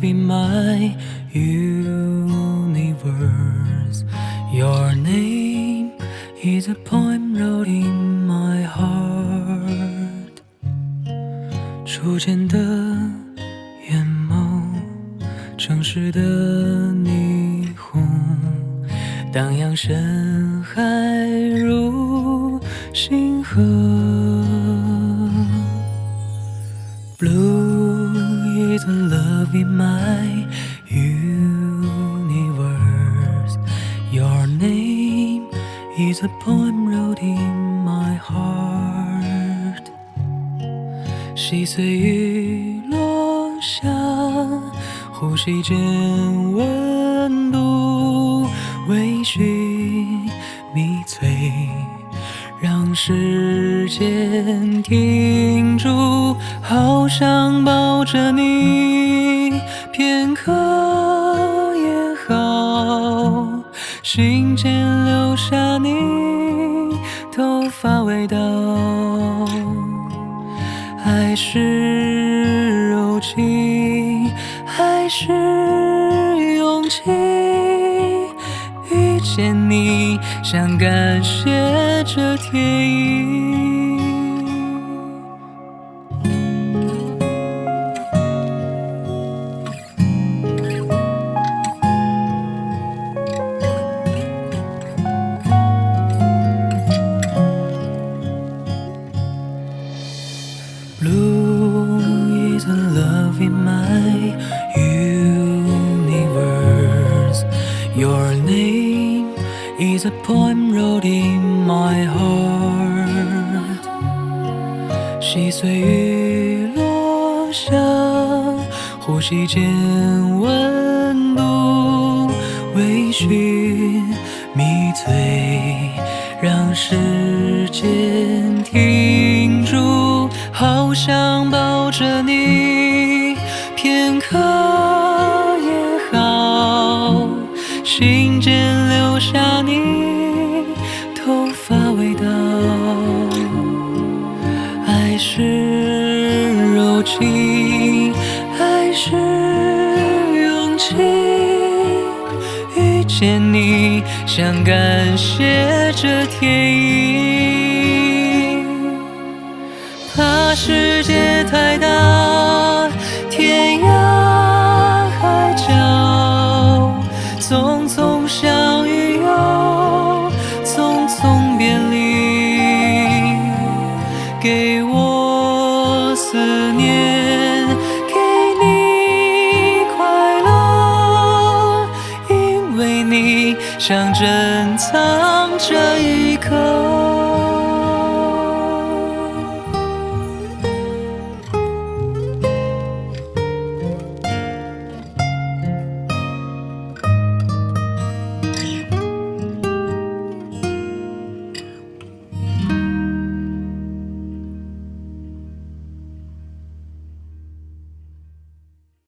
be my universe. Your name is a poem wrote in my heart. 初见的眼眸，城市的霓虹，荡漾深海如星河。the love in my universe. Your name is a poem wrote in my heart. 细碎雨落下，呼吸间温度微醺 时间停住，好想抱着你，片刻也好，心间留下你头发味道。爱是柔情，还是勇气？想感谢这天意。Blue is the love in my is a poem wrote in my heart. 细碎雨落下，呼吸间温度微醺迷醉，让时间停住，好想抱着你，片刻，心间留下你头发味道。爱是柔情，爱是勇气？遇见你，想感谢这天意。怕世界太大，匆匆相遇又匆匆别离。给我思念，给你快乐，因为你想珍藏这一刻。